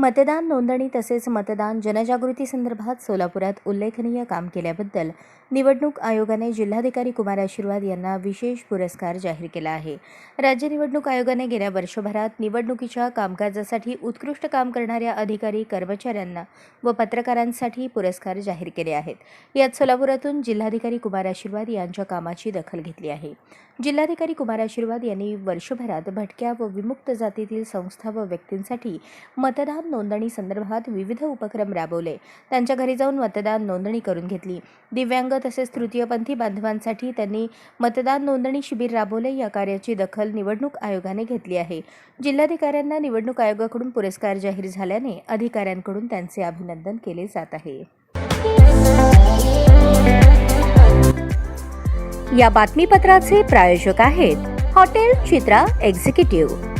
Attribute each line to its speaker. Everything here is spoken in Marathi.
Speaker 1: मतदान नोंदणी तसेच मतदान जनजागृती संदर्भात सोलापुरात उल्लेखनीय काम केल्याबद्दल निवडणूक आयोगाने जिल्हाधिकारी कुमार आशीर्वाद यांना विशेष पुरस्कार जाहीर केला आहे. राज्य निवडणूक आयोगाने गेल्या वर्षभरात निवडणुकीच्या कामकाजासाठी उत्कृष्ट काम करणाऱ्या अधिकारी कर्मचाऱ्यांना व पत्रकारांसाठी पुरस्कार जाहीर केले आहेत. यात सोलापुरातून जिल्हाधिकारी कुमार आशीर्वाद यांच्या कामाची दखल घेतली आहे. जिल्हाधिकारी कुमार आशीर्वाद यांनी वर्षभरात भटक्या व विमुक्त जातीतील संस्था व व्यक्तींसाठी मतदान नोंदणी संदर्भात विविध उपक्रम राबवले. त्यांच्या घरी जाऊन मतदान नोंदणी करून घेतली. दिव्यांग तसेच तृतीयपंथी बांधवांसाठी त्यांनी मतदान नोंदणी शिबिर राबवले. या कार्याची दखल निवडणूक आयोगाने घेतली आहे. जिल्हाधिकाऱ्यांना निवडणूक आयोगाकडून पुरस्कार जाहीर झाल्याने अधिकाऱ्यांकडून त्यांचे अभिनंदन केले जात आहे. या बातमीपत्राचे प्रायोजक आहेत हॉटेल चित्रा एक्झिक्युटिव्ह.